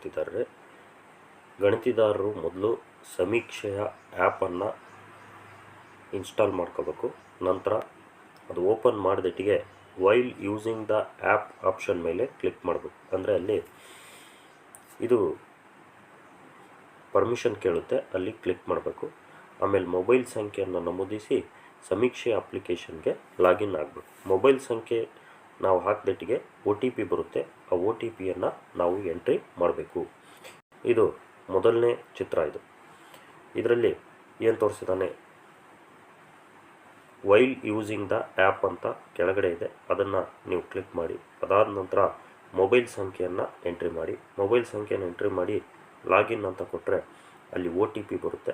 ಮಾಡ್ತಿದ್ದಾರೆ ಗಣತಿದಾರರು ಮೊದಲು ಸಮೀಕ್ಷೆಯ ಆ್ಯಪನ್ನು ಇನ್ಸ್ಟಾಲ್ ಮಾಡ್ಕೋಬೇಕು. ನಂತರ ಅದು open ಮಾಡಿದಟ್ಟಿಗೆ while using the app option ಮೇಲೆ ಕ್ಲಿಕ್ ಮಾಡಬೇಕು. ಅಂದರೆ ಅಲ್ಲಿ ಇದು ಪರ್ಮಿಷನ್ ಕೇಳುತ್ತೆ, ಅಲ್ಲಿ ಕ್ಲಿಕ್ ಮಾಡಬೇಕು. ಆಮೇಲೆ ಮೊಬೈಲ್ ಸಂಖ್ಯೆಯನ್ನು ನಮೂದಿಸಿ ಸಮೀಕ್ಷೆ ಅಪ್ಲಿಕೇಶನ್ಗೆ ಲಾಗಿನ್ ಆಗಬೇಕು. ಮೊಬೈಲ್ ಸಂಖ್ಯೆ ನಾವು ಹಾಕಿದಟ್ಟಿಗೆ ಒ ಟಿ ಪಿ ಬರುತ್ತೆ. ಆ ಒ ಟಿ ಪಿಯನ್ನು ನಾವು ಎಂಟ್ರಿ ಮಾಡಬೇಕು. ಇದು ಮೊದಲನೇ ಚಿತ್ರ ಇದು. ಇದರಲ್ಲಿ ಏನು ತೋರಿಸಿದಾನೆ? ವೈಲ್ ಯೂಸಿಂಗ್ ದ ಆ್ಯಪ್ ಅಂತ ಕೆಳಗಡೆ ಇದೆ. ಅದನ್ನು ನೀವು ಕ್ಲಿಕ್ ಮಾಡಿ. ಅದಾದ ನಂತರ ಮೊಬೈಲ್ ಸಂಖ್ಯೆಯನ್ನು ಎಂಟ್ರಿ ಮಾಡಿ. ಮೊಬೈಲ್ ಸಂಖ್ಯೆಯನ್ನು ಎಂಟ್ರಿ ಮಾಡಿ ಲಾಗಿನ್ ಅಂತ ಕೊಟ್ಟರೆ ಅಲ್ಲಿ ಒ ಟಿ ಪಿ ಬರುತ್ತೆ.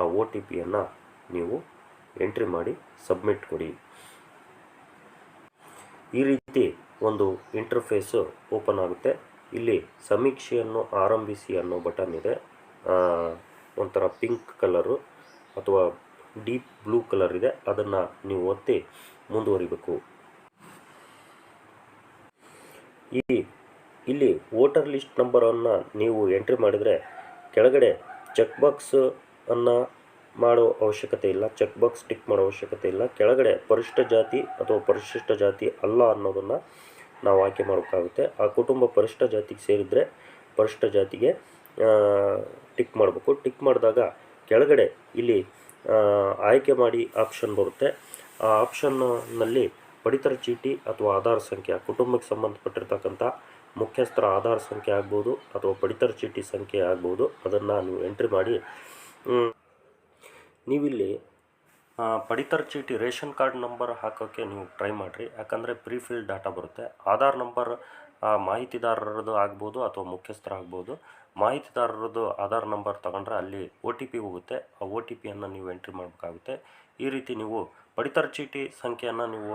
ಆ ಒ ಟಿ ಪಿಯನ್ನು ನೀವು ಎಂಟ್ರಿ ಮಾಡಿ ಸಬ್ಮಿಟ್ ಕೊಡಿ. ಈ ರೀತಿ ಒಂದು ಇಂಟರ್ಫೇಸು ಓಪನ್ ಆಗುತ್ತೆ. ಇಲ್ಲಿ ಸಮೀಕ್ಷೆಯನ್ನು ಆರಂಭಿಸಿ ಅನ್ನೋ ಬಟನ್ ಇದೆ. ಒಂಥರ ಪಿಂಕ್ ಕಲರು ಅಥವಾ ಡೀಪ್ ಬ್ಲೂ ಕಲರ್ ಇದೆ. ಅದನ್ನು ನೀವು ಒತ್ತಿ ಮುಂದುವರಿಬೇಕು. ಈ, ಇಲ್ಲಿ ವೋಟರ್ ಲಿಸ್ಟ್ ನಂಬರನ್ನು ನೀವು ಎಂಟ್ರಿ ಮಾಡಿದರೆ ಕೆಳಗಡೆ ಚೆಕ್ ಬಾಕ್ಸ್ ಅನ್ನು ಮಾಡೋ ಅವಶ್ಯಕತೆ ಇಲ್ಲ. ಚೆಕ್ ಬಾಕ್ಸ್ ಟಿಕ್ ಮಾಡೋ ಅವಶ್ಯಕತೆ ಇಲ್ಲ. ಕೆಳಗಡೆ ಪರಿಶಿಷ್ಟ ಜಾತಿ ಅಥವಾ ಪರಿಶಿಷ್ಟ ಜಾತಿ ಅಲ್ಲ ಅನ್ನೋದನ್ನು ನಾವು ಆಯ್ಕೆ ಮಾಡಬೇಕಾಗುತ್ತೆ. ಆ ಕುಟುಂಬ ಪರಿಷ್ಟ ಜಾತಿಗೆ ಸೇರಿದರೆ ಪರಿಷ್ಟ ಜಾತಿಗೆ ಟಿಕ್ ಮಾಡಬೇಕು. ಟಿಕ್ ಮಾಡಿದಾಗ ಕೆಳಗಡೆ ಇಲ್ಲಿ ಆಯ್ಕೆ ಮಾಡಿ ಆಪ್ಷನ್ ಬರುತ್ತೆ. ಆ ಆಪ್ಷನ್ನಲ್ಲಿ ಪಡಿತರ ಚೀಟಿ ಅಥವಾ ಆಧಾರ್ ಸಂಖ್ಯೆ ಕುಟುಂಬಕ್ಕೆ ಸಂಬಂಧಪಟ್ಟಿರ್ತಕ್ಕಂಥ ಮುಖ್ಯಸ್ಥರ ಆಧಾರ್ ಸಂಖ್ಯೆ ಆಗ್ಬೋದು ಅಥವಾ ಪಡಿತರ ಚೀಟಿ ಸಂಖ್ಯೆ ಆಗ್ಬೋದು. ಅದನ್ನು ನೀವು ಎಂಟ್ರಿ ಮಾಡಿ ನೀವಿಲ್ಲಿ ಪಡಿತರ ಚೀಟಿ ರೇಷನ್ ಕಾರ್ಡ್ ನಂಬರ್ ಹಾಕೋಕ್ಕೆ ನೀವು ಟ್ರೈ ಮಾಡಿರಿ. ಯಾಕಂದರೆ ಪ್ರೀಫಿಲ್ ಡಾಟಾ ಬರುತ್ತೆ. ಆಧಾರ್ ನಂಬರ್ ಮಾಹಿತಿದಾರರದು ಆಗ್ಬೋದು ಅಥವಾ ಮುಖ್ಯಸ್ಥರ ಆಗ್ಬೋದು ಮಾಹಿತಿದಾರರದು ಆಧಾರ್ ನಂಬರ್ ತಗೊಂಡ್ರೆ ಅಲ್ಲಿ ಒ ಟಿ ಪಿ ಹೋಗುತ್ತೆ. ಆ ಒ ಟಿ ಪಿಯನ್ನು ನೀವು ಎಂಟ್ರಿ ಮಾಡಬೇಕಾಗುತ್ತೆ. ಈ ರೀತಿ ನೀವು ಪಡಿತರ ಚೀಟಿ ಸಂಖ್ಯೆಯನ್ನು ನೀವು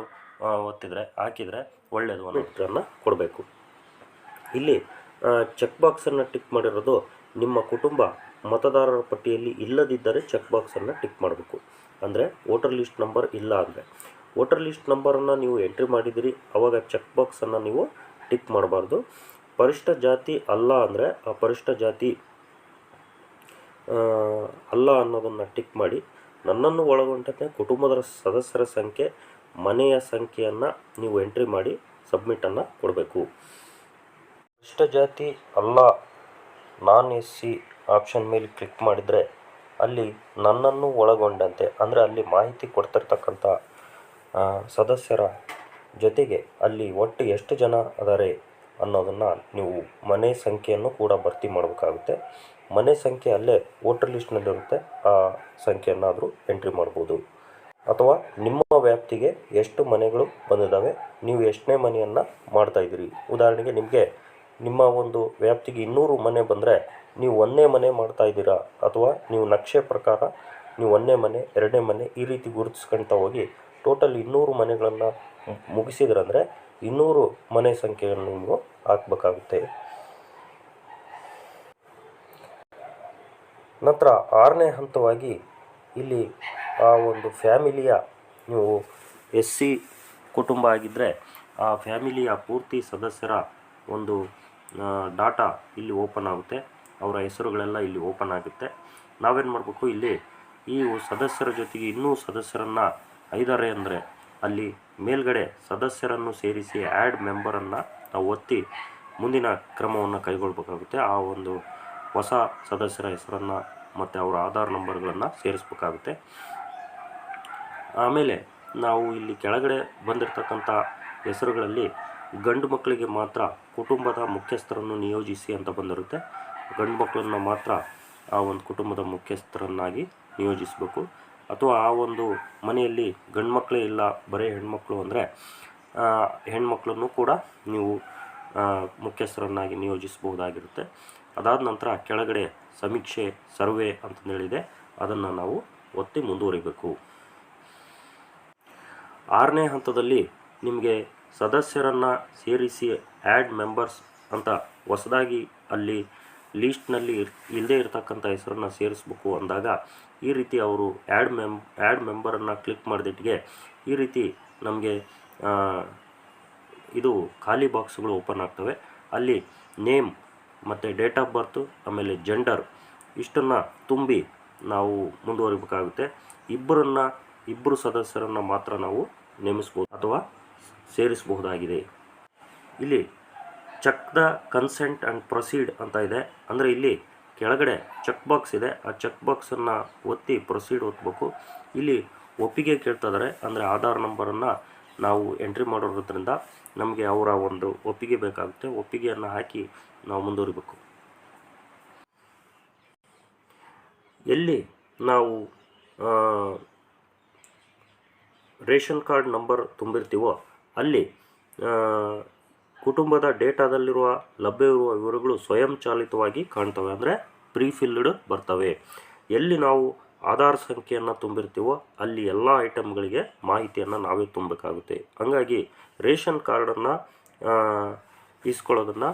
ಒತ್ತಿದರೆ, ಹಾಕಿದರೆ ಒಳ್ಳೆಯದು ಅನ್ನೋದನ್ನು ಕೊಡಬೇಕು. ಇಲ್ಲಿ ಚೆಕ್ ಬಾಕ್ಸನ್ನು ಟಿಕ್ ಮಾಡಿರೋದು ನಿಮ್ಮ ಕುಟುಂಬ ಮತದಾರರ ಪಟ್ಟಿಯಲ್ಲಿ ಇಲ್ಲದಿದ್ದರೆ ಚೆಕ್ ಬಾಕ್ಸನ್ನು ಟಿಕ್ ಮಾಡಬೇಕು. ಅಂದರೆ ವೋಟರ್ ಲಿಸ್ಟ್ ನಂಬರ್ ಇಲ್ಲ ಅಂದರೆ. ವೋಟರ್ ಲಿಸ್ಟ್ ನಂಬರನ್ನು ನೀವು ಎಂಟ್ರಿ ಮಾಡಿದಿರಿ ಅವಾಗ ಚೆಕ್ ಬಾಕ್ಸನ್ನು ನೀವು ಟಿಕ್ ಮಾಡಬಾರ್ದು. ಪರಿಷ್ಠ ಜಾತಿ ಅಲ್ಲ ಅಂದರೆ ಆ ಪರಿಷ್ಠ ಜಾತಿ ಅಲ್ಲ ಅನ್ನೋದನ್ನು ಟಿಕ್ ಮಾಡಿ, ನನ್ನನ್ನು ಒಳಗೊಂಡಂತೆ ಕುಟುಂಬದ ಸದಸ್ಯರ ಸಂಖ್ಯೆ, ಮನೆಯ ಸಂಖ್ಯೆಯನ್ನು ನೀವು ಎಂಟ್ರಿ ಮಾಡಿ ಸಬ್ಮಿಟನ್ನು ಕೊಡಬೇಕು. ಪರಿಷ್ಠ ಜಾತಿ ಅಲ್ಲ ನಾನ್ ಎಸ್ ಸಿ ಆಪ್ಷನ್ ಮೇಲೆ ಕ್ಲಿಕ್ ಮಾಡಿದರೆ ಅಲ್ಲಿ ನನ್ನನ್ನು ಒಳಗೊಂಡಂತೆ, ಅಂದರೆ ಅಲ್ಲಿ ಮಾಹಿತಿ ಕೊಡ್ತಿರ್ತಕ್ಕಂಥ ಸದಸ್ಯರ ಜೊತೆಗೆ ಅಲ್ಲಿ ಒಟ್ಟು ಎಷ್ಟು ಜನ ಅದಾರೆ ಅನ್ನೋದನ್ನು ನೀವು ಮನೆ ಸಂಖ್ಯೆಯನ್ನು ಕೂಡ ಭರ್ತಿ ಮಾಡಬೇಕಾಗುತ್ತೆ. ಮನೆ ಸಂಖ್ಯೆ ಅಲ್ಲೇ ವೋಟರ್ ಲಿಸ್ಟ್ನಲ್ಲಿರುತ್ತೆ ಆ ಸಂಖ್ಯೆಯನ್ನಾದರೂ ಎಂಟ್ರಿ ಮಾಡ್ಬೋದು. ಅಥವಾ ನಿಮ್ಮ ವ್ಯಾಪ್ತಿಗೆ ಎಷ್ಟು ಮನೆಗಳು ಬಂದಿದ್ದಾವೆ, ನೀವು ಎಷ್ಟನೇ ಮನೆಯನ್ನು ಮಾಡ್ತಾಯಿದ್ದೀರಿ ಉದಾಹರಣೆಗೆ ನಿಮಗೆ ನಿಮ್ಮ ಒಂದು ವ್ಯಾಪ್ತಿಗೆ ಇನ್ನೂರು ಮನೆ ಬಂದರೆ ನೀವು ಒಂದನೇ ಮನೆ ಮಾಡ್ತಾ ಇದ್ದೀರಾ? ಅಥವಾ ನೀವು ನಕ್ಷೆ ಪ್ರಕಾರ ನೀವು ಒಂದನೇ ಮನೆ ಎರಡನೇ ಮನೆ ಈ ರೀತಿ ಗುರುತಿಸ್ಕೊಳ್ತಾ ಹೋಗಿ ಟೋಟಲ್ ಇನ್ನೂರು ಮನೆಗಳನ್ನು ಮುಗಿಸಿದ್ರಂದರೆ ಇನ್ನೂರು ಮನೆ ಸಂಖ್ಯೆಯನ್ನು ನೀವು ಹಾಕಬೇಕಾಗುತ್ತೆ. ನಂತರ ಆರನೇ ಹಂತವಾಗಿ ಇಲ್ಲಿ ಆ ಒಂದು ಫ್ಯಾಮಿಲಿಯ ನೀವು ಎಸ್ ಸಿ ಕುಟುಂಬ ಆಗಿದ್ದರೆ ಆ ಫ್ಯಾಮಿಲಿಯ ಪೂರ್ತಿ ಸದಸ್ಯರ ಒಂದು ಡಾಟಾ ಇಲ್ಲಿ ಓಪನ್ ಆಗುತ್ತೆ. ಅವರ ಹೆಸರುಗಳೆಲ್ಲ ಇಲ್ಲಿ ಓಪನ್ ಆಗುತ್ತೆ. ನಾವೇನು ಮಾಡಬೇಕು? ಇಲ್ಲಿ ಈ ಸದಸ್ಯರ ಜೊತೆಗೆ ಇನ್ನೂ ಸದಸ್ಯರನ್ನು ಐದಾರೆ ಅಂದರೆ ಅಲ್ಲಿ ಮೇಲ್ಗಡೆ ಸದಸ್ಯರನ್ನು ಸೇರಿಸಿ ಆ್ಯಡ್ ಮೆಂಬರನ್ನು ನಾವು ಒತ್ತಿ ಮುಂದಿನ ಕ್ರಮವನ್ನು ಕೈಗೊಳ್ಳಬೇಕಾಗುತ್ತೆ ಆ ಒಂದು ಹೊಸ ಸದಸ್ಯರ ಹೆಸರನ್ನು ಮತ್ತು ಅವರ ಆಧಾರ್ ನಂಬರ್ಗಳನ್ನು ಸೇರಿಸ್ಬೇಕಾಗುತ್ತೆ. ಆಮೇಲೆ ನಾವು ಇಲ್ಲಿ ಕೆಳಗಡೆ ಬಂದಿರತಕ್ಕಂಥ ಹೆಸರುಗಳಲ್ಲಿ ಗಂಡು ಮಕ್ಕಳಿಗೆ ಮಾತ್ರ ಕುಟುಂಬದ ಮುಖ್ಯಸ್ಥರನ್ನು ನಿಯೋಜಿಸಿ ಅಂತ ಬಂದಿರುತ್ತೆ. ಗಂಡು ಮಕ್ಕಳನ್ನ ಮಾತ್ರ ಆ ಒಂದು ಕುಟುಂಬದ ಮುಖ್ಯಸ್ಥರನ್ನಾಗಿ ನಿಯೋಜಿಸಬೇಕು. ಅಥವಾ ಆ ಒಂದು ಮನೆಯಲ್ಲಿ ಗಂಡು ಮಕ್ಕಳೇ ಇಲ್ಲ, ಬರೀ ಹೆಣ್ಮಕ್ಳು ಅಂದರೆ ಹೆಣ್ಮಕ್ಳನ್ನು ಕೂಡ ನೀವು ಮುಖ್ಯಸ್ಥರನ್ನಾಗಿ ನಿಯೋಜಿಸಬಹುದಾಗಿರುತ್ತೆ. ಅದಾದ ನಂತರ ಕೆಳಗಡೆ ಸಮೀಕ್ಷೆ, ಸರ್ವೆ ಅಂತಂದೇಳಿದೆ. ಅದನ್ನು ನಾವು ಒತ್ತಿ ಮುಂದುವರಿಬೇಕು. ಆರನೇ ಹಂತದಲ್ಲಿ ನಿಮಗೆ ಸದಸ್ಯರನ್ನು ಸೇರಿಸಿ ಆ್ಯಡ್ ಮೆಂಬರ್ಸ್ ಅಂತ ಹೊಸದಾಗಿ ಅಲ್ಲಿ ಲೀಸ್ಟ್ನಲ್ಲಿ ಇಲ್ಲದೆ ಇರತಕ್ಕಂಥ ಹೆಸರನ್ನು ಸೇರಿಸ್ಬೇಕು ಅಂದಾಗ ಈ ರೀತಿ ಅವರು ಆ್ಯಡ್ ಮೆಮ್ ಆ್ಯಡ್ ಮೆಂಬರನ್ನು ಕ್ಲಿಕ್ ಮಾಡಿದಿಟ್ಟಿಗೆ ಈ ರೀತಿ ನಮಗೆ ಇದು ಖಾಲಿ ಬಾಕ್ಸ್ಗಳು ಓಪನ್ ಆಗ್ತವೆ. ಅಲ್ಲಿ ನೇಮ್ ಮತ್ತು ಡೇಟ್ ಆಫ್ ಬರ್ತು, ಆಮೇಲೆ ಜೆಂಡರ್ ಇಷ್ಟನ್ನು ತುಂಬಿ ನಾವು ಮುಂದುವರಿಬೇಕಾಗುತ್ತೆ. ಇಬ್ಬರನ್ನು ಇಬ್ಬರು ಸದಸ್ಯರನ್ನು ಮಾತ್ರ ನಾವು ನೇಮಿಸ್ಬೋದು. ಅಥವಾ ಸೇರಿಸಬಹುದಾಗಿದೆ. ಇಲ್ಲಿ check the consent and proceed ಅಂತ ಇದೆ. ಅಂದರೆ ಇಲ್ಲಿ ಕೆಳಗಡೆ ಚೆಕ್ ಬಾಕ್ಸ್ ಇದೆ. ಆ ಚೆಕ್ ಬಾಕ್ಸನ್ನು ಒತ್ತಿ ಪ್ರೊಸೀಡ್ ಒತ್ತಬೇಕು ಇಲ್ಲಿ ಒಪ್ಪಿಗೆ ಕೇಳ್ತಾ ಇದ್ದಾರೆ ಅಂದರೆ ಆಧಾರ್ ನಂಬರನ್ನು ನಾವು ಎಂಟ್ರಿ ಮಾಡಿರೋದ್ರಿಂದ ನಮಗೆ ಅವರ ಒಂದು ಒಪ್ಪಿಗೆ ಬೇಕಾಗುತ್ತೆ. ಒಪ್ಪಿಗೆಯನ್ನು ಹಾಕಿ ನಾವು ಮುಂದುವರಿಬೇಕು. ಎಲ್ಲಿ ನಾವು ರೇಷನ್ ಕಾರ್ಡ್ ನಂಬರ್ ತುಂಬಿರ್ತೀವೋ ಅಲ್ಲಿ ಕುಟುಂಬದ ಡೇಟಾದಲ್ಲಿರುವ ಲಭ್ಯವಿರುವ ವಿವರಗಳು ಸ್ವಯಂಚಾಲಿತವಾಗಿ ಕಾಣ್ತವೆ. ಅಂದರೆ ಪ್ರೀಫಿಲ್ಡ್ ಬರ್ತವೆ. ಎಲ್ಲಿ ನಾವು ಆಧಾರ್ ಸಂಖ್ಯೆಯನ್ನು ತುಂಬಿರ್ತೀವೋ ಅಲ್ಲಿ ಎಲ್ಲ ಐಟಮ್ಗಳಿಗೆ ಮಾಹಿತಿಯನ್ನು ನಾವೇ ತುಂಬಬೇಕಾಗುತ್ತೆ. ಹಂಗಾಗಿ ರೇಷನ್ ಕಾರ್ಡನ್ನು ಇಸ್ಕೊಳ್ಳೋದನ್ನು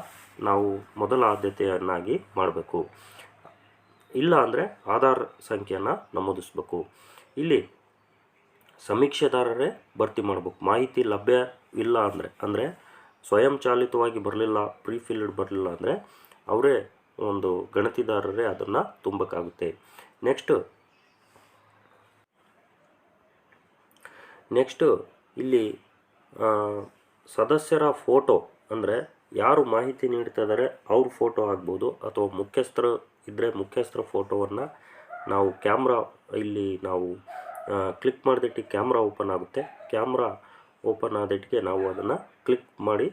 ನಾವು ಮೊದಲ ಆದ್ಯತೆಯನ್ನಾಗಿ ಮಾಡಬೇಕು. ಇಲ್ಲ ಅಂದರೆ ಆಧಾರ್ ಸಂಖ್ಯೆಯನ್ನು ನಮೂದಿಸಬೇಕು. ಇಲ್ಲಿ ಸಮೀಕ್ಷೆದಾರರೇ ಭರ್ತಿ ಮಾಡಬೇಕು. ಮಾಹಿತಿ ಲಭ್ಯವಿಲ್ಲ ಅಂದರೆ ಅಂದರೆ ಸ್ವಯಂಚಾಲಿತವಾಗಿ ಬರಲಿಲ್ಲ, ಪ್ರೀಫಿಲ್ಡ್ ಬರಲಿಲ್ಲ ಅಂದರೆ ಅವರೇ ಒಂದು ಗಣತಿದಾರರೇ ಅದನ್ನು ತುಂಬಬೇಕಾಗುತ್ತೆ ನೆಕ್ಸ್ಟ್, ನೆಕ್ಸ್ಟು ಇಲ್ಲಿ ಸದಸ್ಯರ ಫೋಟೋ ಅಂದರೆ ಯಾರು ಮಾಹಿತಿ ನೀಡ್ತಾ ಇದ್ದಾರೆ ಅವ್ರ ಫೋಟೋ ಆಗ್ಬೋದು ಅಥವಾ ಮುಖ್ಯಸ್ಥರು ಇದ್ದರೆ ಮುಖ್ಯಸ್ಥರ ಫೋಟೋವನ್ನು ನಾವು ಕ್ಯಾಮ್ರಾ ಇಲ್ಲಿ ನಾವು ಕ್ಲಿಕ್ ಮಾಡಿದಿಟ್ಟು ಕ್ಯಾಮ್ರಾ ಓಪನ್ ಆಗುತ್ತೆ. ಕ್ಯಾಮ್ರಾ ಓಪನ್ ಆದಿಟ್ಟಿಗೆ ನಾವು ಅದನ್ನು ಕ್ಲಿಕ್ ಮಾಡಿ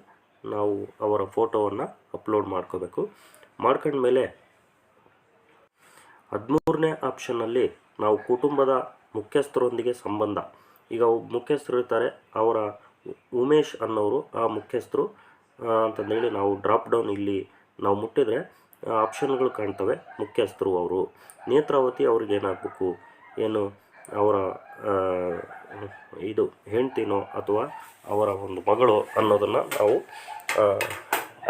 ನಾವು ಅವರ ಫೋಟೋವನ್ನು ಅಪ್ಲೋಡ್ ಮಾಡ್ಕೋಬೇಕು. ಮಾಡ್ಕೊಂಡ್ಮೇಲೆ ಹದಿಮೂರನೇ ಆಪ್ಷನ್ನಲ್ಲಿ ನಾವು ಕುಟುಂಬದ ಮುಖ್ಯಸ್ಥರೊಂದಿಗೆ ಸಂಬಂಧ. ಈಗ ಮುಖ್ಯಸ್ಥರು ಇರ್ತಾರೆ, ಅವರ ಉಮೇಶ್ ಅನ್ನೋರು, ಆ ಮುಖ್ಯಸ್ಥರು ಅಂತಂದೇಳಿ ನಾವು ಡ್ರಾಪ್ ಡೌನ್ ಇಲ್ಲಿ ನಾವು ಮುಟ್ಟಿದರೆ ಆಪ್ಷನ್ಗಳು ಕಾಣ್ತವೆ ಮುಖ್ಯಸ್ಥರು ಅವರು. ನೇತ್ರಾವತಿ ಅವ್ರಿಗೆ ಏನಾಗಬೇಕು ಏನು? ಅವರ ಇದು ಹೆಂಡ್ತಿನೋ ಅಥವಾ ಅವರ ಒಂದು ಮಗಳು ಅನ್ನೋದನ್ನು ನಾವು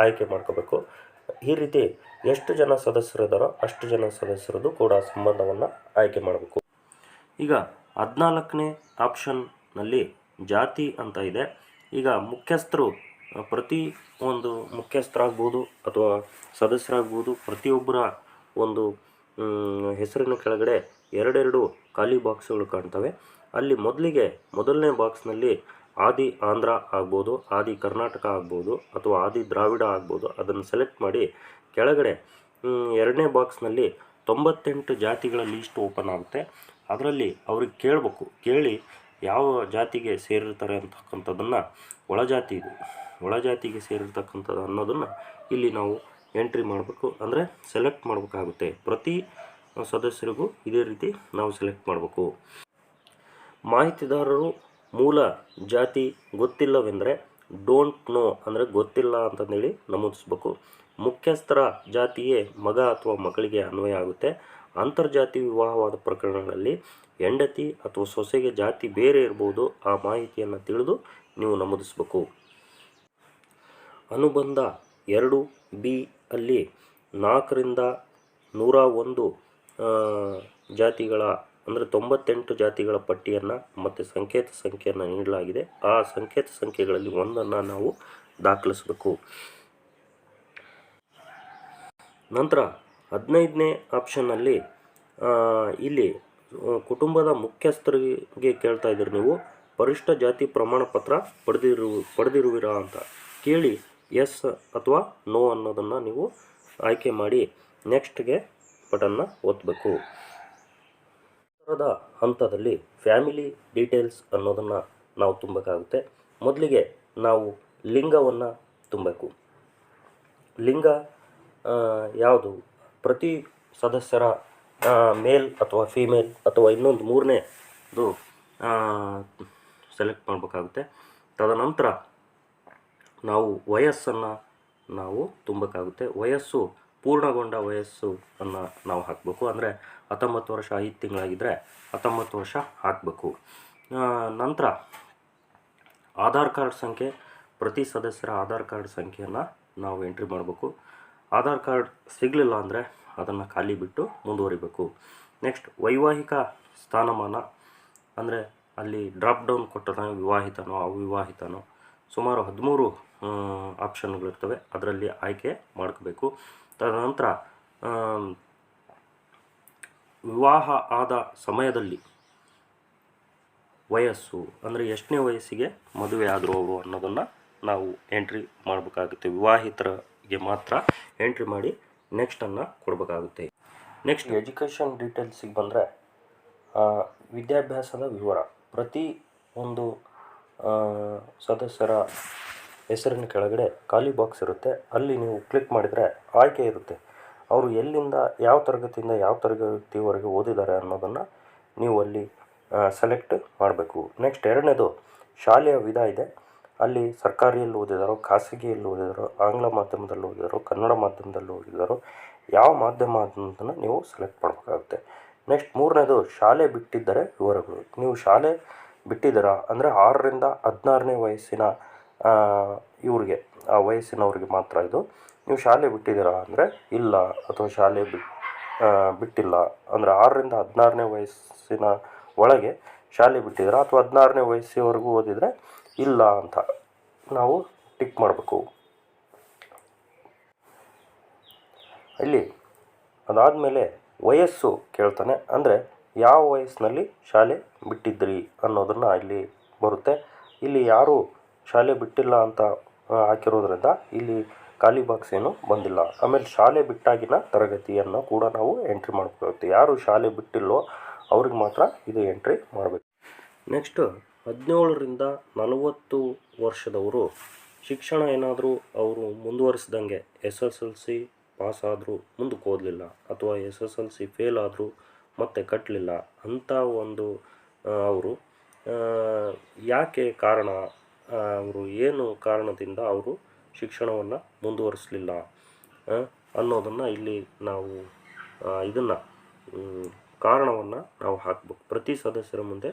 ಆಯ್ಕೆ ಮಾಡ್ಕೋಬೇಕು. ಈ ರೀತಿ ಎಷ್ಟು ಜನ ಸದಸ್ಯರಿದ್ದಾರೋ ಅಷ್ಟು ಜನ ಸದಸ್ಯರದ್ದು ಕೂಡ ಸಂಬಂಧವನ್ನು ಆಯ್ಕೆ ಮಾಡಬೇಕು. ಈಗ ಹದಿನಾಲ್ಕನೇ ಆಪ್ಷನ್ನಲ್ಲಿ ಜಾತಿ ಅಂತ ಇದೆ. ಈಗ ಮುಖ್ಯಸ್ಥರು, ಪ್ರತಿ ಒಂದು ಮುಖ್ಯಸ್ಥರಾಗ್ಬೋದು ಅಥವಾ ಸದಸ್ಯರಾಗ್ಬೋದು, ಪ್ರತಿಯೊಬ್ಬರ ಒಂದು ಹೆಸರಿನ ಕೆಳಗಡೆ ಎರಡೆರಡು ಖಾಲಿ ಬಾಕ್ಸ್ಗಳು ಕಾಣ್ತವೆ. ಅಲ್ಲಿ ಮೊದಲಿಗೆ ಮೊದಲನೇ ಬಾಕ್ಸ್ನಲ್ಲಿ ಆದಿ ಆಂಧ್ರ ಆಗ್ಬೋದು, ಆದಿ ಕರ್ನಾಟಕ ಆಗ್ಬೋದು ಅಥವಾ ಆದಿ ದ್ರಾವಿಡ ಆಗ್ಬೋದು. ಅದನ್ನು ಸೆಲೆಕ್ಟ್ ಮಾಡಿ ಕೆಳಗಡೆ ಎರಡನೇ ಬಾಕ್ಸ್ನಲ್ಲಿ ತೊಂಬತ್ತೆಂಟು ಜಾತಿಗಳ ಲೀಸ್ಟ್ ಓಪನ್ ಆಗುತ್ತೆ. ಅದರಲ್ಲಿ ಅವ್ರಿಗೆ ಕೇಳಬೇಕು, ಕೇಳಿ ಯಾವ ಜಾತಿಗೆ ಸೇರಿರ್ತಾರೆ ಅಂತಕ್ಕಂಥದ್ದನ್ನು ಒಳಜಾತಿ ಇದು. ಒಳಜಾತಿಗೆ ಸೇರಿರ್ತಕ್ಕಂಥದ್ದು ಅನ್ನೋದನ್ನು ಇಲ್ಲಿ ನಾವು ಎಂಟ್ರಿ ಮಾಡಬೇಕು ಅಂದರೆ ಸೆಲೆಕ್ಟ್ ಮಾಡಬೇಕಾಗುತ್ತೆ. ಪ್ರತಿ ಸದಸ್ಯರಿಗೂ ಇದೇ ರೀತಿ ನಾವು ಸೆಲೆಕ್ಟ್ ಮಾಡಬೇಕು. ಮಾಹಿತಿದಾರರು ಮೂಲ ಜಾತಿ ಗೊತ್ತಿಲ್ಲವೆಂದರೆ ಡೋಂಟ್ ನೋ ಅಂದರೆ ಗೊತ್ತಿಲ್ಲ ಅಂತಂದೇಳಿ ನಮೂದಿಸ್ಬೇಕು. ಮುಖ್ಯಸ್ಥರ ಜಾತಿಯೇ ಮಗ ಅಥವಾ ಮಗಳಿಗೆ ಅನ್ವಯ ಆಗುತ್ತೆ. ಅಂತರ್ಜಾತಿ ವಿವಾಹವಾದ ಪ್ರಕರಣಗಳಲ್ಲಿ ಹೆಂಡತಿ ಅಥವಾ ಸೊಸೆಗೆ ಜಾತಿ ಬೇರೆ ಇರ್ಬೋದು ಆ ಮಾಹಿತಿಯನ್ನು ತಿಳಿದು ನೀವು ನಮೂದಿಸಬೇಕು. ಅನುಬಂಧ ಎರಡು, ಬಿ ಅಲ್ಲಿ ನಾಲ್ಕರಿಂದ ನೂರ ಒಂದು ಜಾತಿಗಳ, ಅಂದರೆ ತೊಂಬತ್ತೆಂಟು ಜಾತಿಗಳ ಪಟ್ಟಿಯನ್ನು ಮತ್ತು ಸಂಕೇತ ಸಂಖ್ಯೆಯನ್ನು ನೀಡಲಾಗಿದೆ. ಆ ಸಂಕೇತ ಸಂಖ್ಯೆಗಳಲ್ಲಿ ಒಂದನ್ನು ನಾವು ದಾಖಲಿಸಬೇಕು. ನಂತರ ಹದಿನೈದನೇ ಆಪ್ಷನ್ನಲ್ಲಿ ಇಲ್ಲಿ ಕುಟುಂಬದ ಮುಖ್ಯಸ್ಥರಿಗೆ ಕೇಳ್ತಾ ಇದ್ದೀರಿ ನೀವು. ಪರಿಷ್ಠ ಜಾತಿ ಪ್ರಮಾಣ ಪತ್ರ ಪಡೆದಿರು, ಪಡೆದಿರುವಿರಾ ಅಂತ. ಕೇಳಿ. ಎಸ್ ಅಥವಾ ನೋ ಅನ್ನೋದನ್ನು ನೀವು ಆಯ್ಕೆ ಮಾಡಿ ನೆಕ್ಸ್ಟ್ಗೆ ಬಟನ್ನ ಒತ್ತಬೇಕು ನಂತರದ ಹಂತದಲ್ಲಿ ಫ್ಯಾಮಿಲಿ ಡೀಟೇಲ್ಸ್ ಅನ್ನೋದನ್ನು ನಾವು ತುಂಬಬೇಕಾಗುತ್ತೆ. ಮೊದಲಿಗೆ ನಾವು ಲಿಂಗವನ್ನು ತುಂಬಬೇಕು. ಲಿಂಗ ಯಾವುದು? ಪ್ರತಿ ಸದಸ್ಯರ ಮೇಲ್ ಅಥವಾ ಫೀಮೇಲ್ ಅಥವಾ ಇನ್ನೊಂದು ಮೂರನೇದು ಸೆಲೆಕ್ಟ್ ಮಾಡಬೇಕಾಗುತ್ತೆ. ತದನಂತರ ನಾವು ವಯಸ್ಸನ್ನು ನಾವು ತುಂಬಬೇಕಾಗುತ್ತೆ ವಯಸ್ಸು, ಪೂರ್ಣಗೊಂಡ ವಯಸ್ಸು ಅನ್ನು ನಾವು ಹಾಕಬೇಕು. ಅಂದರೆ ಹತ್ತೊಂಬತ್ತು ವರ್ಷ ಐದು ತಿಂಗಳಾಗಿದ್ದರೆ ಹತ್ತೊಂಬತ್ತು ವರ್ಷ ಹಾಕಬೇಕು. ನಂತರ ಆಧಾರ್ ಕಾರ್ಡ್ ಸಂಖ್ಯೆ, ಪ್ರತಿ ಸದಸ್ಯರ ಆಧಾರ್ ಕಾರ್ಡ್ ಸಂಖ್ಯೆಯನ್ನು ನಾವು ಎಂಟ್ರಿ ಮಾಡಬೇಕು. ಆಧಾರ್ ಕಾರ್ಡ್ ಸಿಗಲಿಲ್ಲ ಅಂದರೆ ಅದನ್ನು ಖಾಲಿ ಬಿಟ್ಟು ಮುಂದುವರಿಬೇಕು. ನೆಕ್ಸ್ಟ್, ವೈವಾಹಿಕ ಸ್ಥಾನಮಾನ. ಅಂದರೆ ಅಲ್ಲಿ ಡ್ರಾಪ್ ಡೌನ್ ಕೊಟ್ಟದ ವಿವಾಹಿತನೋ ಅವಿವಾಹಿತನೋ ಸುಮಾರು ಹದಿಮೂರು ಆಪ್ಷನ್ಗಳಿರ್ತವೆ. ಅದರಲ್ಲಿ ಆಯ್ಕೆ ಮಾಡ್ಕೋಬೇಕು. ತದನಂತರ ವಿವಾಹ ಆದ ಸಮಯದಲ್ಲಿ ವಯಸ್ಸು, ಅಂದರೆ ಎಷ್ಟನೇ ವಯಸ್ಸಿಗೆ ಮದುವೆ ಆದರು ಅವರು ಅನ್ನೋದನ್ನು ನಾವು ಎಂಟ್ರಿ ಮಾಡಬೇಕಾಗುತ್ತೆ. ವಿವಾಹಿತರಿಗೆ ಮಾತ್ರ ಎಂಟ್ರಿ ಮಾಡಿ ನೆಕ್ಸ್ಟನ್ನು ಕೊಡಬೇಕಾಗುತ್ತೆ. ನೆಕ್ಸ್ಟ್ ಎಜುಕೇಷನ್ ಡೀಟೇಲ್ಸಿಗೆ ಬಂದರೆ ವಿದ್ಯಾಭ್ಯಾಸದ ವಿವರ. ಪ್ರತಿ ಒಂದು ಸದಸ್ಯರ ಹೆಸರಿನ ಕೆಳಗಡೆ ಖಾಲಿ ಬಾಕ್ಸ್ ಇರುತ್ತೆ. ಅಲ್ಲಿ ನೀವು ಕ್ಲಿಕ್ ಮಾಡಿದರೆ ಆಯ್ಕೆ ಇರುತ್ತೆ. ಅವರು ಎಲ್ಲಿಂದ, ಯಾವ ತರಗತಿಯಿಂದ, ಯಾವ ತರಗತಿವರೆಗೆ ಓದಿದ್ದಾರೆ ಅನ್ನೋದನ್ನು ನೀವು ಅಲ್ಲಿ ಸೆಲೆಕ್ಟ್ ಮಾಡಬೇಕು. ನೆಕ್ಸ್ಟ್ ಎರಡನೇದು, ಶಾಲೆಯ ವಿಧ ಇದೆ. ಅಲ್ಲಿ ಸರ್ಕಾರಿಯಲ್ಲಿ ಓದಿದಾರೋ, ಖಾಸಗಿಯಲ್ಲಿ ಓದಿದಾರೋ, ಆಂಗ್ಲ ಮಾಧ್ಯಮದಲ್ಲಿ ಓದಿದಾರೋ, ಕನ್ನಡ ಮಾಧ್ಯಮದಲ್ಲಿ ಓದಿದಾರೋ, ಯಾವ ಮಾಧ್ಯಮ ಅನ್ನೋದನ್ನು ನೀವು ಸೆಲೆಕ್ಟ್ ಮಾಡಬೇಕಾಗುತ್ತೆ. ನೆಕ್ಸ್ಟ್ ಮೂರನೇದು, ಶಾಲೆ ಬಿಟ್ಟಿದ್ದರೆ ವಿವರಗಳು. ನೀವು ಶಾಲೆ ಬಿಟ್ಟಿದ್ದೀರಾ? ಅಂದರೆ ಆರರಿಂದ ಹದಿನಾರನೇ ವಯಸ್ಸಿನ ಇವ್ರಿಗೆ, ಆ ವಯಸ್ಸಿನವ್ರಿಗೆ ಮಾತ್ರ ಇದು. ನೀವು ಶಾಲೆ ಬಿಟ್ಟಿದ್ದೀರಾ ಅಂದರೆ ಇಲ್ಲ ಅಥವಾ ಶಾಲೆ ಬಿಟ್ ಬಿಟ್ಟಿಲ್ಲ ಅಂದರೆ ಆರರಿಂದ ಹದಿನಾರನೇ ವಯಸ್ಸಿನ ಒಳಗೆ ಶಾಲೆ ಬಿಟ್ಟಿದ್ದೀರಾ ಅಥವಾ ಹದಿನಾರನೇ ವಯಸ್ಸಿನವರೆಗೂ ಓದಿದರೆ ಇಲ್ಲ ಅಂತ ನಾವು ಟಿಕ್ ಮಾಡಬೇಕು. ಇಲ್ಲಿ ಅದಾದಮೇಲೆ ವಯಸ್ಸು ಕೇಳ್ತಾನೆ ಅಂದರೆ ಯಾವ ವಯಸ್ಸಿನಲ್ಲಿ ಶಾಲೆ ಬಿಟ್ಟಿದ್ರಿ ಅನ್ನೋದನ್ನು ಇಲ್ಲಿ ಬರುತ್ತೆ. ಇಲ್ಲಿ ಯಾರು ಶಾಲೆ ಬಿಟ್ಟಿಲ್ಲ ಅಂತ ಹಾಕಿರೋದ್ರಿಂದ ಇಲ್ಲಿ ಖಾಲಿ ಬಾಕ್ಸ್ ಏನು ಬಂದಿಲ್ಲ. ಆಮೇಲೆ ಶಾಲೆ ಬಿಟ್ಟಾಗಿನ ತರಗತಿಯನ್ನು ಕೂಡ ನಾವು ಎಂಟ್ರಿ ಮಾಡಬೇಕಾಗುತ್ತೆ ಯಾರು ಶಾಲೆ ಬಿಟ್ಟಿಲ್ಲೋ ಅವ್ರಿಗೆ ಮಾತ್ರ ಇದು ಎಂಟ್ರಿ ಮಾಡಬೇಕು. ನೆಕ್ಸ್ಟ್ ಹದಿನೇಳರಿಂದ ನಲವತ್ತು ವರ್ಷದವರು ಶಿಕ್ಷಣ ಏನಾದರೂ ಅವರು ಮುಂದುವರಿಸ್ದಂಗೆ S S L C pass ಆದರೂ ಮುಂದಕ್ಕೆ ಓದಲಿಲ್ಲ ಅಥವಾ S S L C fail ಆದರೂ ಮತ್ತೆ ಕಟ್ಟಲಿಲ್ಲ ಅಂಥ ಒಂದು ಅವರು ಯಾಕೆ ಕಾರಣ ಅವರು ಏನು ಕಾರಣದಿಂದ ಅವರು ಶಿಕ್ಷಣವನ್ನು ಮುಂದುವರಿಸಲಿಲ್ಲ ಅನ್ನೋದನ್ನು ಇಲ್ಲಿ ನಾವು ಇದನ್ನು ಕಾರಣವನ್ನು ನಾವು ಹಾಕಬೇಕು. ಪ್ರತಿ ಸದಸ್ಯರ ಮುಂದೆ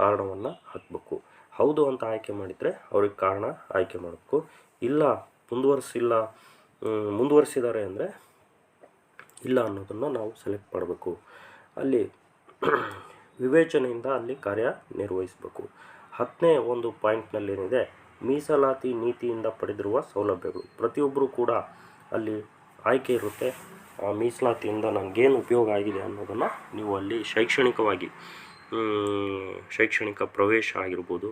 ಕಾರಣವನ್ನು ಹಾಕಬೇಕು. ಹೌದು ಅಂತ ಆಯ್ಕೆ ಮಾಡಿದರೆ ಅವ್ರಿಗೆ ಕಾರಣ ಆಯ್ಕೆ ಮಾಡಬೇಕು. ಇಲ್ಲ ಮುಂದುವರಿಸಿಲ್ಲ ಮುಂದುವರಿಸಿದ್ದಾರೆ ಅಂದರೆ ಇಲ್ಲ ಅನ್ನೋದನ್ನು ನಾವು ಸೆಲೆಕ್ಟ್ ಮಾಡಬೇಕು. ಅಲ್ಲಿ ವಿವೇಚನೆಯಿಂದ ಅಲ್ಲಿ ಕಾರ್ಯ ನಿರ್ವಹಿಸಬೇಕು. ಹತ್ತನೇ ಒಂದು ಪಾಯಿಂಟ್ನಲ್ಲೇನಿದೆ, ಮೀಸಲಾತಿ ನೀತಿಯಿಂದ ಪಡೆದಿರುವ ಸೌಲಭ್ಯಗಳು. ಪ್ರತಿಯೊಬ್ಬರು ಕೂಡ ಅಲ್ಲಿ ಆಯ್ಕೆ ಇರುತ್ತೆ. ಆ ಮೀಸಲಾತಿಯಿಂದ ನನಗೇನು ಉಪಯೋಗ ಆಗಿದೆ ಅನ್ನೋದನ್ನು ನೀವು ಅಲ್ಲಿ ಶೈಕ್ಷಣಿಕವಾಗಿ ಶೈಕ್ಷಣಿಕ ಪ್ರವೇಶ ಆಗಿರ್ಬೋದು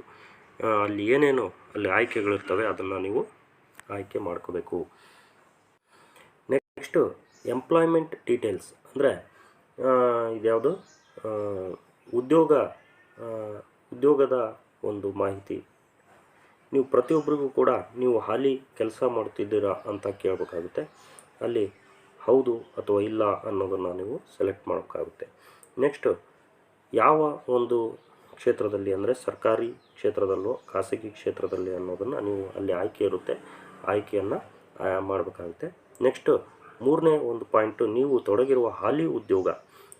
ಅಲ್ಲಿ ಏನೇನು ಅಲ್ಲಿ ಆಯ್ಕೆಗಳಿರ್ತವೆ ಅದನ್ನು ನೀವು ಆಯ್ಕೆ ಮಾಡ್ಕೋಬೇಕು. Next, employment details. ಅಂದರೆ ಇದ್ಯಾವುದು? ಉದ್ಯೋಗ ಉದ್ಯೋಗದ ಒಂದು ಮಾಹಿತಿ. ನೀವು ಪ್ರತಿಯೊಬ್ಬರಿಗೂ ಕೂಡ ನೀವು ಹಾಲಿ ಕೆಲಸ ಮಾಡ್ತಿದ್ದೀರಾ ಅಂತ ಕೇಳಬೇಕಾಗುತ್ತೆ. ಅಲ್ಲಿ ಹೌದು ಅಥವಾ ಇಲ್ಲ ಅನ್ನೋದನ್ನು ನೀವು ಸೆಲೆಕ್ಟ್ ಮಾಡಬೇಕಾಗುತ್ತೆ ನೆಕ್ಸ್ಟು ಯಾವ ಒಂದು ಕ್ಷೇತ್ರದಲ್ಲಿ ಅಂದರೆ ಸರ್ಕಾರಿ ಕ್ಷೇತ್ರದಲ್ಲೋ ಖಾಸಗಿ ಕ್ಷೇತ್ರದಲ್ಲಿ ಅನ್ನೋದನ್ನು ನೀವು ಅಲ್ಲಿ ಆಯ್ಕೆ ಇರುತ್ತೆ. ಆಯ್ಕೆಯನ್ನು ಮಾಡಬೇಕಾಗುತ್ತೆ. ನೆಕ್ಸ್ಟ್ ಮೂರನೇ ಒಂದು ಪಾಯಿಂಟು ನೀವು ತೊಡಗಿರುವ ಹಾಲಿ ಉದ್ಯೋಗ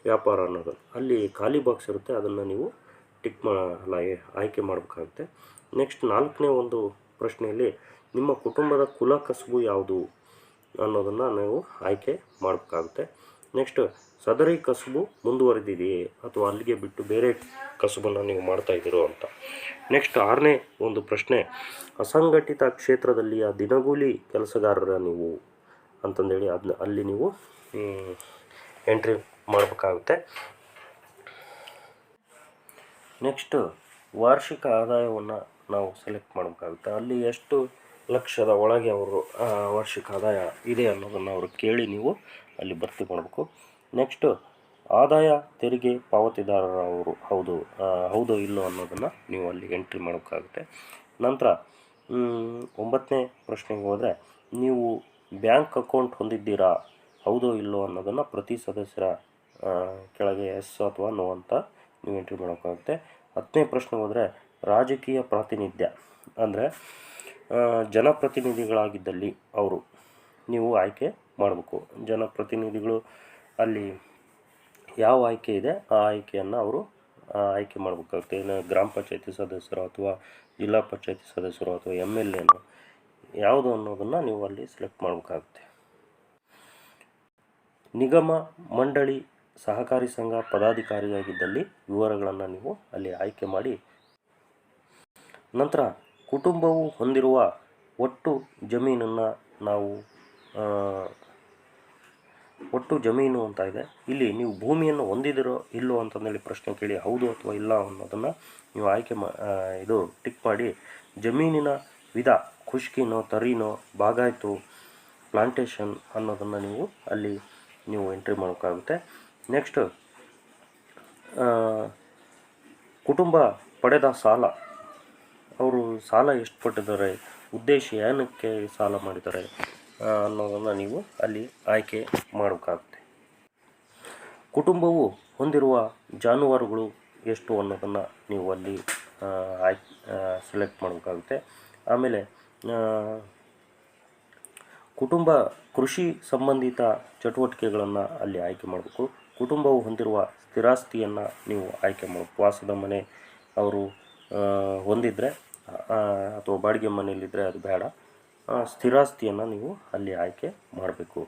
ವ್ಯಾಪಾರ ಅನ್ನೋದು. ಅಲ್ಲಿ ಖಾಲಿ ಬಾಕ್ಸ್ ಇರುತ್ತೆ, ಅದನ್ನು ನೀವು ಟಿಕ್ ಮಾ ಅಲ್ಲ, ಏ- ಆಯ್ಕೆ ಮಾಡಬೇಕಾಗುತ್ತೆ. ನೆಕ್ಸ್ಟ್ ನಾಲ್ಕನೇ ಒಂದು ಪ್ರಶ್ನೆಯಲ್ಲಿ ನಿಮ್ಮ ಕುಟುಂಬದ ಕುಲ ಕಸುಬು ಯಾವುದು ಅನ್ನೋದನ್ನು ನೀವು ಆಯ್ಕೆ ಮಾಡಬೇಕಾಗುತ್ತೆ. ನೆಕ್ಸ್ಟ್ ಸದರಿ ಕಸುಬು ಮುಂದುವರೆದಿದೆಯೇ ಅಥವಾ ಅಲ್ಲಿಗೆ ಬಿಟ್ಟು ಬೇರೆ ಕಸುಬನ್ನು ನೀವು ಮಾಡ್ತಾ ಇದ್ದೀರೋ ಅಂತ. ನೆಕ್ಸ್ಟ್ ಆರನೇ ಒಂದು ಪ್ರಶ್ನೆ ಅಸಂಘಟಿತ ಕ್ಷೇತ್ರದಲ್ಲಿಯ ದಿನಗೂಲಿ ಕೆಲಸಗಾರರ ನೀವು ಅಂತಂದೇಳಿ ಅದನ್ನ ಅಲ್ಲಿ ನೀವು ಎಂಟ್ರಿ ಮಾಡಬೇಕಾಗುತ್ತೆ. ನೆಕ್ಸ್ಟ್ ವಾರ್ಷಿಕ ಆದಾಯವನ್ನು ನಾವು ಸೆಲೆಕ್ಟ್ ಮಾಡಬೇಕಾಗುತ್ತೆ. ಅಲ್ಲಿ ಎಷ್ಟು ಲಕ್ಷದ ಒಳಗೆ ಅವರು ವಾರ್ಷಿಕ ಆದಾಯ ಇದೆ ಅನ್ನೋದನ್ನು ಅವರು ಕೇಳಿ ನೀವು ಅಲ್ಲಿ ಭರ್ತಿ ಮಾಡಬೇಕು. ನೆಕ್ಸ್ಟು ಆದಾಯ ತೆರಿಗೆ ಪಾವತಿದಾರರ ಅವರು ಹೌದು ಹೌದು ಇಲ್ಲೋ ಅನ್ನೋದನ್ನು ನೀವು ಅಲ್ಲಿ ಎಂಟ್ರಿ ಮಾಡಬೇಕಾಗುತ್ತೆ. ನಂತರ ಒಂಬತ್ತನೇ ಪ್ರಶ್ನೆಗೆ ಹೋದರೆ ನೀವು ಬ್ಯಾಂಕ್ ಅಕೌಂಟ್ ಹೊಂದಿದ್ದೀರಾ, ಹೌದೋ ಇಲ್ಲೋ ಅನ್ನೋದನ್ನು ಪ್ರತಿ ಸದಸ್ಯರ ಕೆಳಗೆ ಎಸ್ ಅಥವಾ ನೋ ಅಂತ ನೀವು ಎಂಟ್ರಿ ಮಾಡೋಕ್ಕಾಗುತ್ತೆ. ಹತ್ತನೇ ಪ್ರಶ್ನೆ ಹೋದರೆ ರಾಜಕೀಯ ಪ್ರಾತಿನಿಧ್ಯ ಅಂದರೆ ಜನಪ್ರತಿನಿಧಿಗಳಾಗಿದ್ದಲ್ಲಿ ಅವರು ನೀವು ಆಯ್ಕೆ ಮಾಡಬೇಕು. ಜನಪ್ರತಿನಿಧಿಗಳು ಅಲ್ಲಿ ಯಾವ ಆಯ್ಕೆ ಇದೆ, ಆ ಆಯ್ಕೆಯನ್ನು ಅವರು ಆಯ್ಕೆ ಮಾಡಬೇಕಾಗುತ್ತೆ. ಏನು ಗ್ರಾಮ ಪಂಚಾಯತಿ ಸದಸ್ಯರು ಅಥವಾ ಜಿಲ್ಲಾ ಪಂಚಾಯತಿ ಸದಸ್ಯರು ಅಥವಾ ಎಂ ಎಲ್ ಎನು ಯಾವುದು ಅನ್ನೋದನ್ನು ನೀವು ಅಲ್ಲಿ ಸೆಲೆಕ್ಟ್ ಮಾಡಬೇಕಾಗುತ್ತೆ. ನಿಗಮ, ಮಂಡಳಿ ಸಹಕಾರಿ ಸಂಘ ಪದಾಧಿಕಾರಿಯಾಗಿದ್ದಲ್ಲಿ ವಿವರಗಳನ್ನು ನೀವು ಅಲ್ಲಿ ಆಯ್ಕೆ ಮಾಡಿ. ನಂತರ ಕುಟುಂಬವು ಹೊಂದಿರುವ ಒಟ್ಟು ಜಮೀನನ್ನು ನಾವು ಒಟ್ಟು ಜಮೀನು ಅಂತ ಇದೆ. ಇಲ್ಲಿ ನೀವು ಭೂಮಿಯನ್ನು ಹೊಂದಿದಿರೋ ಇಲ್ಲೋ ಅಂತಂದೇಳಿ ಪ್ರಶ್ನೆ ಕೇಳಿ ಹೌದು ಅಥವಾ ಇಲ್ಲ ಅನ್ನೋದನ್ನು ನೀವು ಆಯ್ಕೆ ಮಾ ಇದು ಟಿಕ್ ಮಾಡಿ. ಜಮೀನಿನ ವಿಧ, ಖುಷ್ಕಿನೋ, ತರಿನೋ, ಬಾಗಾಯ್ತು, ಪ್ಲಾಂಟೇಷನ್ ಅನ್ನೋದನ್ನು ನೀವು ಅಲ್ಲಿ, ನೀವು ಎಂಟ್ರಿ ಮಾಡೋಕ್ಕಾಗುತ್ತೆ ನೆಕ್ಸ್ಟ್ ಕುಟುಂಬ ಪಡೆದ ಸಾಲ. ಅವರು ಸಾಲ ಎಷ್ಟು ಪಟ್ಟಿದ್ದಾರೆ ಉದ್ದೇಶ ಏನಕ್ಕೆ ಸಾಲ ಮಾಡಿದ್ದಾರೆ ಅನ್ನೋದನ್ನು ನೀವು ಅಲ್ಲಿ ಆಯ್ಕೆ ಮಾಡಬೇಕಾಗುತ್ತೆ. ಕುಟುಂಬವು ಹೊಂದಿರುವ ಜಾನುವಾರುಗಳು ಎಷ್ಟು ಅನ್ನೋದನ್ನು ನೀವು ಅಲ್ಲಿ ಆಯ್ಕೆ ಸೆಲೆಕ್ಟ್ ಮಾಡಬೇಕಾಗುತ್ತೆ. ಆಮೇಲೆ ಕುಟುಂಬ ಕೃಷಿ ಸಂಬಂಧಿತ ಚಟುವಟಿಕೆಗಳನ್ನು ಅಲ್ಲಿ ಆಯ್ಕೆ ಮಾಡಬೇಕು. ಕುಟುಂಬವು ಹೊಂದಿರುವ ಸ್ಥಿರಾಸ್ತಿಯನ್ನು ನೀವು ಆಯ್ಕೆ ಮಾಡಬೇಕು ವಾಸದ ಮನೆ ಅವರು ಹೊಂದಿದ್ದರೆ ಹೊಂದಿದ್ರೆ ಅಥವಾ ಬಾಡಿಗೆ ಮನೆಯಲ್ಲಿದ್ದರೆ ಅದು ಬೇಡ. ಸ್ಥಿರಾಸ್ತಿಯನ್ನು ನೀವು ಅಲ್ಲಿ ಆಯ್ಕೆ ಮಾಡಬೇಕು.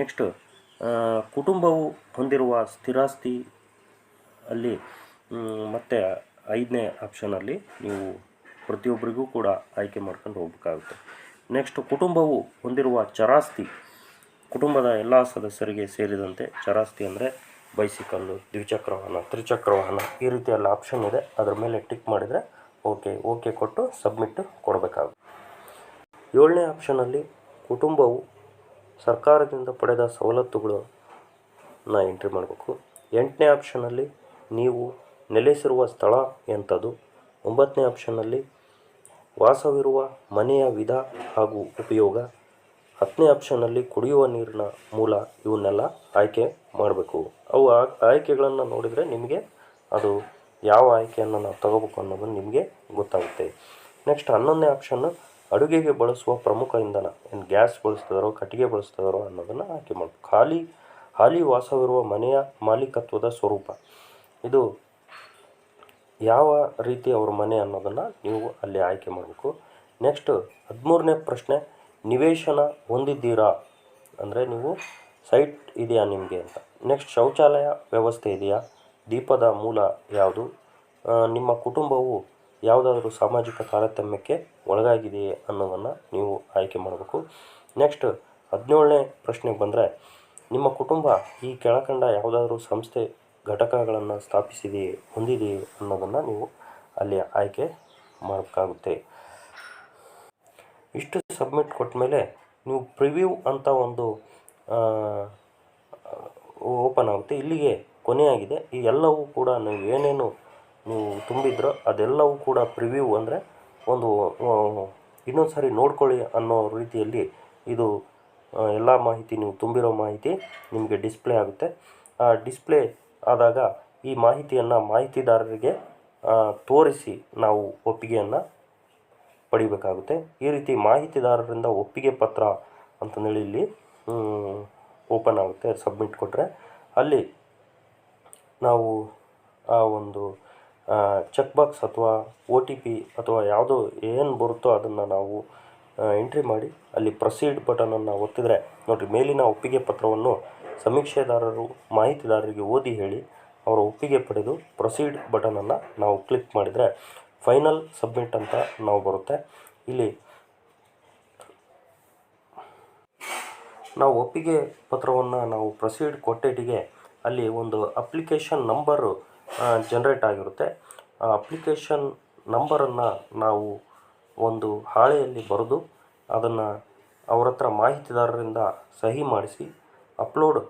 ನೆಕ್ಸ್ಟ್ ಕುಟುಂಬವು ಹೊಂದಿರುವ ಸ್ಥಿರಾಸ್ತಿ ಅಲ್ಲಿ ಮತ್ತೆ ಐದನೇ ಆಪ್ಷನಲ್ಲಿ ನೀವು ಪ್ರತಿಯೊಬ್ಬರಿಗೂ ಕೂಡ ಆಯ್ಕೆ ಮಾಡ್ಕೊಂಡು ಹೋಗ್ಬೇಕಾಗುತ್ತೆ. ನೆಕ್ಸ್ಟ್ ಕುಟುಂಬವು ಹೊಂದಿರುವ ಚರಾಸ್ತಿ ಕುಟುಂಬದ ಎಲ್ಲ ಸದಸ್ಯರಿಗೆ ಸೇರಿದಂತೆ ಚರಾಸ್ತಿ ಅಂದರೆ ಬೈಸಿಕಲ್ಲು, ದ್ವಿಚಕ್ರ ವಾಹನ, ತ್ರಿಚಕ್ರ ವಾಹನ ಈ ರೀತಿಯೆಲ್ಲ ಆಪ್ಷನ್ ಇದೆ. ಅದರ ಮೇಲೆ ಟಿಕ್ ಮಾಡಿದರೆ ಓಕೆ ಓಕೆ ಕೊಟ್ಟು ಸಬ್ಮಿಟ್ ಕೊಡಬೇಕಾಗುತ್ತೆ. ಏಳನೇ ಆಪ್ಷನಲ್ಲಿ ಕುಟುಂಬವು ಸರ್ಕಾರದಿಂದ ಪಡೆದ ಸವಲತ್ತುಗಳನ್ನ ಎಂಟ್ರಿ ಮಾಡಬೇಕು. ಎಂಟನೇ ಆಪ್ಷನಲ್ಲಿ ನೀವು ನೆಲೆಸಿರುವ ಸ್ಥಳ ಎಂಥದ್ದು ಒಂಬತ್ತನೇ ಆಪ್ಷನಲ್ಲಿ ವಾಸವಿರುವ ಮನೆಯ ವಿಧ ಹಾಗೂ ಉಪಯೋಗ. ಹತ್ತನೇ ಆಪ್ಷನ್ನಲ್ಲಿ ಕುಡಿಯುವ ನೀರಿನ ಮೂಲ ಇವನ್ನೆಲ್ಲ ಆಯ್ಕೆ ಮಾಡಬೇಕು. ಅವು ಆಯ್ಕೆಗಳನ್ನು ನೋಡಿದರೆ ನಿಮಗೆ ಅದು ಯಾವ ಆಯ್ಕೆಯನ್ನು ನಾವು ತಗೋಬೇಕು ಅನ್ನೋದು ನಿಮಗೆ ಗೊತ್ತಾಗುತ್ತೆ. ನೆಕ್ಸ್ಟ್ ಹನ್ನೊಂದನೇ ಆಪ್ಷನ್ನು ಅಡುಗೆಗೆ ಬಳಸುವ ಪ್ರಮುಖ ಇಂಧನ, ಏನು ಗ್ಯಾಸ್ ಬಳಸ್ತಿದಾರೋ, ಕಟ್ಟಿಗೆ ಬಳಸ್ತಿದಾರೋ ಅನ್ನೋದನ್ನು ಆಯ್ಕೆ ಮಾಡಬೇಕು. ಖಾಲಿ, ಹಾಲಿ ವಾಸವಿರುವ ಮನೆಯ ಮಾಲೀಕತ್ವದ ಸ್ವರೂಪ. ಇದು ಯಾವ ರೀತಿ ಅವ್ರ ಮನೆ ಅನ್ನೋದನ್ನು ನೀವು ಅಲ್ಲಿ ಆಯ್ಕೆ ಮಾಡಬೇಕು. ನೆಕ್ಸ್ಟ್ ಹದಿಮೂರನೇ ಪ್ರಶ್ನೆ ನಿವೇಶನ ಹೊಂದಿದ್ದೀರಾ? ಅಂದರೆ ನೀವು ಸೈಟ್ ಇದೆಯಾ ನಿಮಗೆ ಅಂತ. ನೆಕ್ಸ್ಟ್ ಶೌಚಾಲಯ ವ್ಯವಸ್ಥೆ ಇದೆಯಾ? ದೀಪದ ಮೂಲ ಯಾವುದು? ನಿಮ್ಮ ಕುಟುಂಬವು ಯಾವುದಾದ್ರೂ ಸಾಮಾಜಿಕ ತಾರತಮ್ಯಕ್ಕೆ ಒಳಗಾಗಿದೆಯೇ ಅನ್ನೋದನ್ನು ನೀವು ಆಯ್ಕೆ ಮಾಡಬೇಕು. ನೆಕ್ಸ್ಟ್ ಹದಿನೇಳನೇ ಪ್ರಶ್ನೆಗೆ ಬಂದರೆ, ನಿಮ್ಮ ಕುಟುಂಬ ಈ ಕೆಳಕಂಡ ಯಾವುದಾದ್ರೂ ಸಂಸ್ಥೆ ಘಟಕಗಳನ್ನು ಸ್ಥಾಪಿಸಿದೆಯೇ, ಹೊಂದಿದೆಯೇ ಅನ್ನೋದನ್ನು ನೀವು ಅಲ್ಲಿ ಆಯ್ಕೆ ಮಾಡಬೇಕಾಗುತ್ತೆ. ಇಷ್ಟು ಸಬ್ಮಿಟ್ ಕೊಟ್ಟ ಮೇಲೆ ನೀವು ಪ್ರಿವ್ಯೂ ಅಂತ ಒಂದು ಓಪನ್ ಆಗುತ್ತೆ. ಇಲ್ಲಿಗೆ ಕೊನೆಯಾಗಿದೆ. ಈ ಎಲ್ಲವೂ ಕೂಡ ನೀವು ಏನೇನು ನೀವು ತುಂಬಿದ್ರೋ ಅದೆಲ್ಲವೂ ಕೂಡ ಪ್ರಿವ್ಯೂ ಅಂದರೆ ಒಂದು ಇನ್ನೊಂದು ಸಾರಿ ನೋಡ್ಕೊಳ್ಳಿ ಅನ್ನೋ ರೀತಿಯಲ್ಲಿ ಇದು ಎಲ್ಲ ಮಾಹಿತಿ ನೀವು ತುಂಬಿರೋ ಮಾಹಿತಿ ನಿಮಗೆ ಡಿಸ್ಪ್ಲೇ ಆಗುತ್ತೆ. ಆ ಡಿಸ್ಪ್ಲೇ ಆದಾಗ ಈ ಮಾಹಿತಿಯನ್ನು ಮಾಹಿತಿದಾರರಿಗೆ ತೋರಿಸಿ ನಾವು ಒಪ್ಪಿಗೆಯನ್ನು ಪಡಿಬೇಕಾಗುತ್ತೆ. ಈ ರೀತಿ ಮಾಹಿತಿದಾರರಿಂದ ಒಪ್ಪಿಗೆ ಪತ್ರ ಅಂತಂದೇಳಿ ಇಲ್ಲಿ ಓಪನ್ ಆಗುತ್ತೆ ಸಬ್ಮಿಟ್ ಕೊಟ್ಟರೆ ಅಲ್ಲಿ ನಾವು ಆ ಒಂದು ಚೆಕ್ ಬಾಕ್ಸ್ ಅಥವಾ ಒ ಟಿ ಪಿ ಅಥವಾ ಯಾವುದೋ ಏನು ಬರುತ್ತೋ ಅದನ್ನು ನಾವು ಎಂಟ್ರಿ ಮಾಡಿ, ಅಲ್ಲಿ ಪ್ರೊಸೀಡ್ ಬಟನನ್ನು ಒತ್ತಿದರೆ, ನೋಡಿರಿ, ಮೇಲಿನ ಒಪ್ಪಿಗೆ ಪತ್ರವನ್ನು ಸಮೀಕ್ಷೆದಾರರು, ಮಾಹಿತಿದಾರರಿಗೆ ಓದಿ ಹೇಳಿ, ಅವರ ಒಪ್ಪಿಗೆ ಪಡೆದು ಪ್ರೊಸೀಡ್ ಬಟನನ್ನು ನಾವು ಕ್ಲಿಕ್ ಮಾಡಿದರೆ ಫೈನಲ್ ಸಬ್ಮಿಟ್ ಅಂತ ನಾವು ಬರುತ್ತೆ. ಇಲ್ಲಿ ನಾವು ಒಪ್ಪಿಗೆ ಪತ್ರವನ್ನು ನಾವು ಪ್ರೊಸೀಡ್ ಕೊಟ್ಟೇಟಿಗೆ ಅಲ್ಲಿ ಒಂದು ಅಪ್ಲಿಕೇಶನ್ ನಂಬರು ಜನ್ರೇಟ್ ಆಗಿರುತ್ತೆ. ಆ ಅಪ್ಲಿಕೇಶನ್ ನಂಬರನ್ನು ನಾವು ಒಂದು ಹಾಳೆಯಲ್ಲಿ ಬರೆದು ಅದನ್ನು ಅವ್ರ ಹತ್ರ ಮಾಹಿತಿದಾರರಿಂದ ಸಹಿ ಮಾಡಿಸಿ ಅಪ್ಲೋಡ್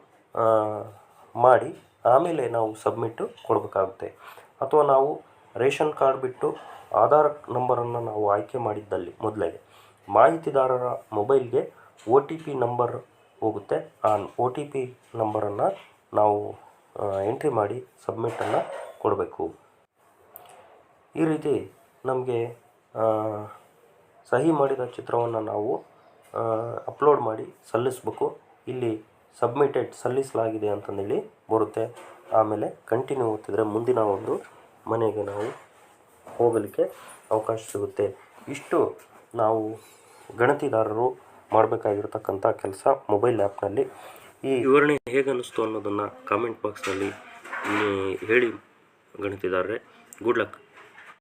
ಮಾಡಿ ಆಮೇಲೆ ನಾವು ಸಬ್ಮಿಟ್ಟು ಕೊಡಬೇಕಾಗುತ್ತೆ. ಅಥವಾ ನಾವು ರೇಷನ್ ಕಾರ್ಡ್ ಬಿಟ್ಟು ಆಧಾರ್ ನಂಬರನ್ನು ನಾವು ಆಯ್ಕೆ ಮಾಡಿದ್ದಲ್ಲಿ ಮೊದಲಿಗೆ. ಮಾಹಿತಿದಾರರ ಮೊಬೈಲ್ಗೆ ಒ ಟಿ ಪಿ ನಂಬರ್ ಹೋಗುತ್ತೆ. ಆ ಒ ಟಿ ಪಿ ನಂಬರನ್ನು ನಾವು ಎಂಟ್ರಿ ಮಾಡಿ ಸಬ್ಮಿಟನ್ನು ಕೊಡಬೇಕು. ಈ ರೀತಿ ನಮಗೆ ಸಹಿ ಮಾಡಿದ ಚಿತ್ರವನ್ನು ನಾವು ಅಪ್ಲೋಡ್ ಮಾಡಿ ಸಲ್ಲಿಸಬೇಕು. ಇಲ್ಲಿ ಸಬ್ಮಿಟೆಡ್ ಸಲ್ಲಿಸಲಾಗಿದೆ ಅಂತಂದೇಳಿ ಬರುತ್ತೆ. ಆಮೇಲೆ ಕಂಟಿನ್ಯೂ ಓದ್ತಿದ್ರೆ ಮುಂದಿನ ಒಂದು ಮನೆಗೆ ನಾವು ಹೋಗಲಿಕ್ಕೆ ಅವಕಾಶ ಸಿಗುತ್ತೆ. ಇಷ್ಟು ನಾವು ಗಣತಿದಾರರು ಮಾಡಬೇಕಾಗಿರ್ತಕ್ಕಂಥ ಕೆಲಸ ಮೊಬೈಲ್ ಆ್ಯಪ್ನಲ್ಲಿ ಈ ವಿವರಣೆ ಹೇಗೆ ಅನ್ನಿಸ್ತು ಅನ್ನೋದನ್ನು ಕಾಮೆಂಟ್ ಬಾಕ್ಸ್ನಲ್ಲಿ ಹೇಳಿ ಗಣತಿದಾರರೇ ಗುಡ್ ಲಕ್